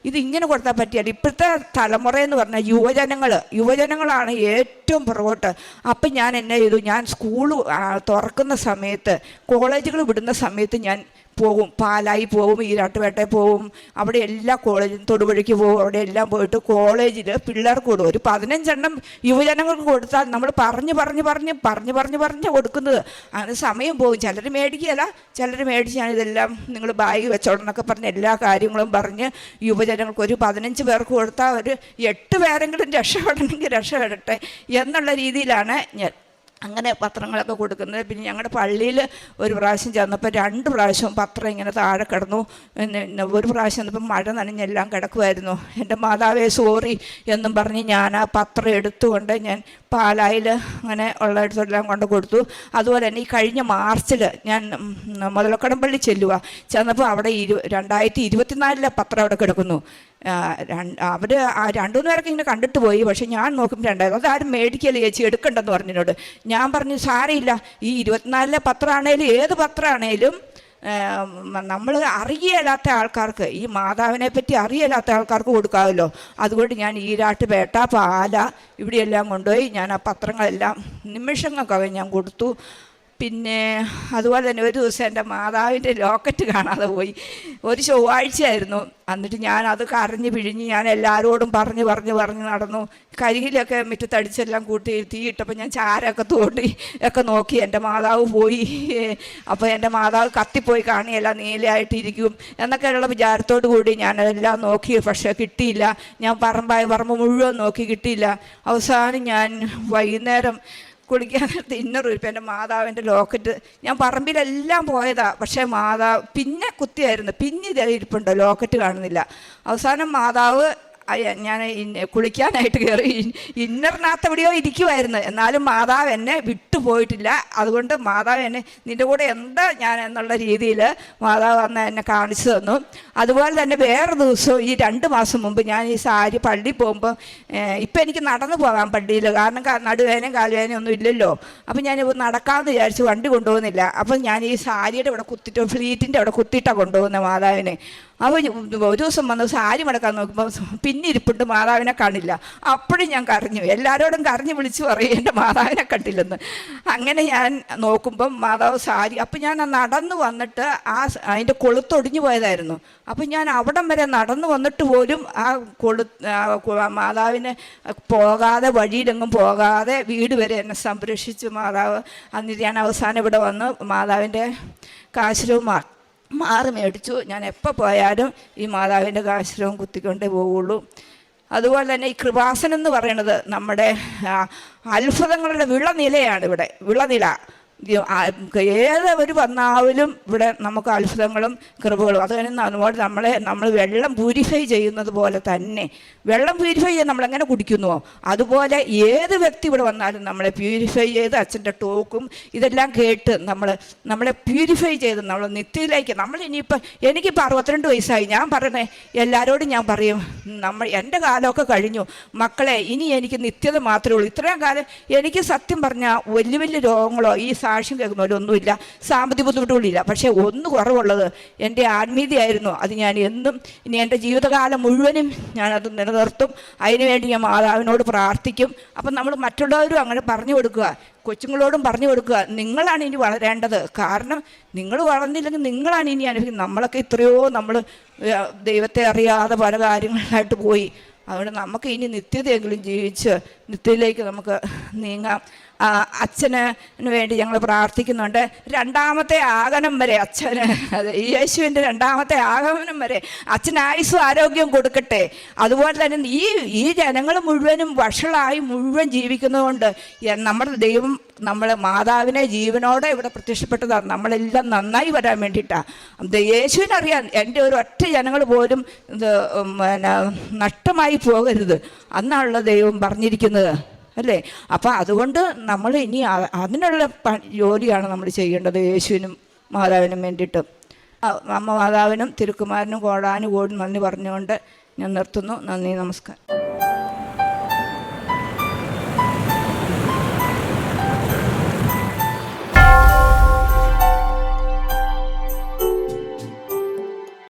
ഇത് ഇങ്ങനെ കൊടുത്താൽ പറ്റിയാൽ ഇപ്പോഴത്തെ തലമുറ എന്ന് പറഞ്ഞാൽ യുവജനങ്ങൾ യുവജനങ്ങളാണ് ഏറ്റവും പുറകോട്ട്. അപ്പം ഞാൻ എന്നെ ചെയ്തു? ഞാൻ സ്കൂൾ തുറക്കുന്ന സമയത്ത് കോളേജുകൾ വിടുന്ന സമയത്ത് ഞാൻ പോകും. പാലായി പോകും ഈരാട്ടുപേട്ടയിൽ പോകും. അവിടെ എല്ലാ കോളേജും തൊടുപുഴയ്ക്ക് പോകും. അവിടെ എല്ലാം പോയിട്ട് കോളേജിൽ പിള്ളേർക്ക് കൊടുക്കും. ഒരു പതിനഞ്ചെണ്ണം യുവജനങ്ങൾക്ക് കൊടുത്താൽ നമ്മൾ പറഞ്ഞ് പറഞ്ഞ് പറഞ്ഞ് പറഞ്ഞ് പറഞ്ഞ് പറഞ്ഞ് കൊടുക്കുന്നത്. അങ്ങനെ സമയം പോകും. ചിലർ മേടിക്കുകയല്ല. ചിലർ മേടിച്ചാണ് ഇതെല്ലാം നിങ്ങൾ ബാഗ് വെച്ചോടെന്നൊക്കെ പറഞ്ഞ് എല്ലാ കാര്യങ്ങളും പറഞ്ഞ് യുവജനങ്ങൾക്ക് ഒരു പതിനഞ്ച് പേർക്ക് കൊടുത്താൽ ഒരു എട്ട് പേരെങ്കിലും രക്ഷപ്പെടണമെങ്കിൽ രക്ഷപ്പെടട്ടെ എന്നുള്ള രീതിയിലാണ് ഞാൻ അങ്ങനെ പത്രങ്ങളൊക്കെ കൊടുക്കുന്നത്. പിന്നെ ഞങ്ങളുടെ പള്ളിയിൽ ഒരു പ്രാവശ്യം ചെന്നപ്പോൾ രണ്ട് പ്രാവശ്യം പത്രം ഇങ്ങനെ താഴെ കിടന്നു. ഒരു പ്രാവശ്യം ചെന്നപ്പോൾ മഴ നനഞ്ഞെല്ലാം കിടക്കുമായിരുന്നു എന്റെ മാതാവേ സോറി എന്നും പറഞ്ഞ് ഞാൻ ആ പത്രം എടുത്തുകൊണ്ട് ഞാൻ പാലായിൽ അങ്ങനെ ഉള്ളിടത്തെല്ലാം കൊണ്ട് കൊടുത്തു. അതുപോലെ തന്നെ ഈ കഴിഞ്ഞ മാർച്ചിൽ ഞാൻ മുതലക്കടം പള്ളി ചെല്ലുക ചെന്നപ്പോൾ അവിടെ ഇരു രണ്ടായിരത്തി ഇരുപത്തിനാലിലെ പത്രം അവിടെ കിടക്കുന്നു. അവർ രണ്ടുമൂന്ന് പേരൊക്കെ ഇങ്ങനെ കണ്ടിട്ട് പോയി. പക്ഷെ ഞാൻ നോക്കുമ്പോൾ രണ്ടായിരുന്നു അതാരും മേടിക്കല്ലേ ചേച്ചി? എടുക്കണ്ടെന്ന് പറഞ്ഞതിനോട് ഞാൻ പറഞ്ഞു സാരമില്ല. ഈ ഇരുപത്തിനാലിലെ പത്രമാണേലും ഏത് പത്രമാണേലും നമ്മൾ അറിയലാത്ത ആൾക്കാർക്ക് ഈ മാതാവിനെ പറ്റി അറിയലാത്ത ആൾക്കാർക്ക് കൊടുക്കാമല്ലോ. അതുകൊണ്ട് ഞാൻ ഈരാട്ടുപേട്ട പാല ഇവിടെയെല്ലാം കൊണ്ടുപോയി. ഞാൻ ആ പത്രങ്ങളെല്ലാം നിമിഷങ്ങൾക്കകം ഞാൻ കൊടുത്തു. പിന്നെ അതുപോലെ തന്നെ ഒരു ദിവസം എന്റെ മാതാവിന്റെ ലോക്കറ്റ് കാണാതെ പോയി. ഒരു ചൊവ്വാഴ്ചയായിരുന്നു. എന്നിട്ട് ഞാൻ അത് കരഞ്ഞ് പിഴിഞ്ഞ് ഞാൻ എല്ലാവരോടും പറഞ്ഞ് പറഞ്ഞ് പറഞ്ഞ് നടന്നു. കരിയിലൊക്കെ മുറ്റത്തടിച്ചെല്ലാം കൂട്ടി തീയിട്ടപ്പോൾ ഞാൻ ചാരമൊക്കെ തോണ്ടി ഒക്കെ നോക്കി. എന്റെ മാതാവ് പോയി. അപ്പോൾ എന്റെ മാതാവ് കത്തിപ്പോയി. കാണിയല്ല നീലയായിട്ടിരിക്കും എന്നൊക്കെയുള്ള വിചാരത്തോടു കൂടി ഞാനതെല്ലാം നോക്കി. പക്ഷേ കിട്ടിയില്ല. ഞാൻ പറമ്പായ പറമ്പ് മുഴുവൻ നോക്കി. കിട്ടിയില്ല. അവസാനം ഞാൻ വൈകുന്നേരം കുളിക്കാൻ ഇപ്പം എന്റെ മാതാവിന്റെ ലോക്കറ്റ്. ഞാൻ പറമ്പിലെല്ലാം പോയതാ. പക്ഷേ മാതാവ് പിന്നെ കുത്തിയായിരുന്നു. പിന്നെ ഇതേ ഇരിപ്പുണ്ടോ. ലോക്കറ്റ് കാണുന്നില്ല. അവസാനം മാതാവ് ഞാൻ കുളിക്കാനായിട്ട് കയറി ഇന്നറിനകത്ത് എവിടെയോ ഇരിക്കുമായിരുന്നു എന്നാലും മാതാവ് എന്നെ വിട്ടുപോയിട്ടില്ല അതുകൊണ്ട് മാതാവ് എന്നെ നിന്റെ കൂടെ എന്താ ഞാൻ എന്നുള്ള രീതിയിൽ മാതാവ് അന്ന് എന്നെ കാണിച്ചു തന്നു. അതുപോലെ തന്നെ വേറെ ദിവസവും ഈ രണ്ട് മാസം മുമ്പ് ഞാൻ ഈ സാരി പള്ളി പോകുമ്പോൾ ഇപ്പം എനിക്ക് നടന്നു പോകാം പള്ളിയിൽ കാരണം നടുവേനയും കാലുവേനയും ഒന്നും ഇല്ലല്ലോ. അപ്പം ഞാൻ നടക്കാമെന്ന് വിചാരിച്ച് വണ്ടി കൊണ്ടുപോകുന്നില്ല. അപ്പം ഞാൻ ഈ സാരിയുടെ ഇവിടെ കുത്തിയിട്ട് ഫ്ലീറ്റിന്റെ അവിടെ കുത്തിയിട്ടാണ് കൊണ്ടുപോകുന്നത് മാതാവിനെ. അപ്പോൾ ഒരു ദിവസം വന്ന് സാരി മടക്കാൻ നോക്കുമ്പോൾ പിന്നെ ഇരിപ്പുണ്ട് മാതാവിനെ കാണില്ല. അപ്പോഴും ഞാൻ കരഞ്ഞു. എല്ലാവരോടും കരഞ്ഞു വിളിച്ചു പറയും എന്റെ മാതാവിനെ കണ്ടില്ലെന്ന്. അങ്ങനെ ഞാൻ നോക്കുമ്പം മാതാവ് സാരി അപ്പം ഞാൻ നടന്നു വന്നിട്ട് ആ അതിന്റെ കൊളുത്തൊടിഞ്ഞു പോയതായിരുന്നു. അപ്പം ഞാൻ അവിടം വരെ നടന്നു വന്നിട്ട് പോലും ആ കൊളു മാതാവിനെ പോകാതെ വഴിയിലെങ്ങും പോകാതെ വീട് വരെ എന്നെ സംരക്ഷിച്ചു. മാതാവ് അന്നിട്ട് ഞാൻ അവസാനം ഇവിടെ വന്ന് മാതാവിന്റെ കാശിരവും മാ മാറി മേടിച്ചു. ഞാൻ എപ്പോൾ പോയാലും ഈ മാതാവിന്റെ കാശ്രവും കുത്തിക്കൊണ്ടേ പോവുള്ളൂ. അതുപോലെ തന്നെ ഈ കൃപാസനം എന്ന് പറയുന്നത് നമ്മുടെ അത്ഭുതങ്ങളുടെ വിളനിലയാണ് ഇവിടെ. വിളനില. ഏതൊരു വന്നാലും ഇവിടെ നമുക്ക് അത്ഭുതങ്ങളും കൃപകളും. അത് തന്നെ അതുപോലെ നമ്മളെ നമ്മൾ വെള്ളം പ്യൂരിഫൈ ചെയ്യുന്നത് പോലെ തന്നെ വെള്ളം പ്യൂരിഫൈ ചെയ്യാൻ നമ്മളെങ്ങനെ കുടിക്കുന്നുവോ? അതുപോലെ ഏത് വ്യക്തി ഇവിടെ വന്നാലും നമ്മളെ പ്യൂരിഫൈ ചെയ്ത് അച്ഛന്റെ ടോക്കും ഇതെല്ലാം കേട്ട് നമ്മൾ നമ്മളെ പ്യൂരിഫൈ ചെയ്ത് നമ്മൾ നിത്യയിലേക്ക് നമ്മൾ ഇനിയിപ്പോൾ എനിക്കിപ്പോൾ അറുപത്തിരണ്ട് വയസ്സായി. ഞാൻ പറയണേ എല്ലാവരോടും ഞാൻ പറയും നമ്മൾ എന്റെ കാലമൊക്കെ കഴിഞ്ഞു. മക്കളെ ഇനി എനിക്ക് നിത്യത മാത്രമേ ഉള്ളൂ. ഇത്രയും കാലം എനിക്ക് സത്യം പറഞ്ഞാൽ വലിയ വലിയ രോഗങ്ങളോ ഈ സാക്ഷ്യം കേൾക്കുന്ന പോലെ ഒന്നുമില്ല സാമ്പത്തിക ബുദ്ധിമുട്ടുകളില്ല. പക്ഷേ ഒന്ന് കുറവുള്ളത് എന്റെ ആത്മീയതയായിരുന്നു. അത് ഞാൻ എന്നും ഇനി എന്റെ ജീവിതകാലം മുഴുവനും ഞാനത് നിലനിർത്തും. അതിനുവേണ്ടി ഞാൻ മാതാവിനോട് പ്രാർത്ഥിക്കും. അപ്പം നമ്മൾ മറ്റുള്ളവരും അങ്ങനെ പറഞ്ഞു കൊടുക്കുക. കൊച്ചുങ്ങളോടും പറഞ്ഞു കൊടുക്കുക. നിങ്ങളാണ് ഇനി വളരേണ്ടത്. കാരണം നിങ്ങൾ വളർന്നില്ലെങ്കിൽ നിങ്ങളാണ് ഇനി അനുഭവിക്കുന്നത്. നമ്മളൊക്കെ എത്രയോ നമ്മൾ ദൈവത്തെ അറിയാതെ പല കാര്യങ്ങളായിട്ട് പോയി. അതുകൊണ്ട് നമുക്ക് ഇനി നിത്യതയെങ്കിലും ജീവിച്ച് നിത്യയിലേക്ക് നമുക്ക് നീങ്ങാം. അച്ഛന് വേണ്ടി ഞങ്ങൾ പ്രാർത്ഥിക്കുന്നുണ്ട്. രണ്ടാമത്തെ ആഗമനം വരെ അച്ഛന്. യേശുവിന്റെ രണ്ടാമത്തെ ആഗമനം വരെ അച്ഛൻ ആയുസ് ആരോഗ്യം കൊടുക്കട്ടെ. അതുപോലെ തന്നെ ഈ ഈ ജനങ്ങൾ മുഴുവനും വഷളായി മുഴുവൻ ജീവിക്കുന്നതുകൊണ്ട് നമ്മുടെ ദൈവം നമ്മൾ മാതാവിനെ ജീവനോടെ ഇവിടെ പ്രത്യക്ഷപ്പെട്ടതാണ് നമ്മളെല്ലാം നന്നായി വരാൻ വേണ്ടിയിട്ടാണ് യേശുവിനറിയാം എന്റെ ഒരു ഒറ്റ ജനങ്ങൾ പോലും പിന്നെ നഷ്ടമായി പോകരുത്. അന്നാണല്ലോ ദൈവം പറഞ്ഞിരിക്കുന്നത്. അല്ലേ? അപ്പം അതുകൊണ്ട് നമ്മൾ ഇനി അതിനുള്ള ജോലിയാണ് നമ്മൾ ചെയ്യേണ്ടത് യേശുവിനും മാതാവിനും വേണ്ടിയിട്ട്. അമ്മ മാതാവിനും തിരുക്കുമാരനും കോടാനും കോടും നന്ദി പറഞ്ഞുകൊണ്ട് ഞാൻ നിർത്തുന്നു. നന്ദി നമസ്കാരം.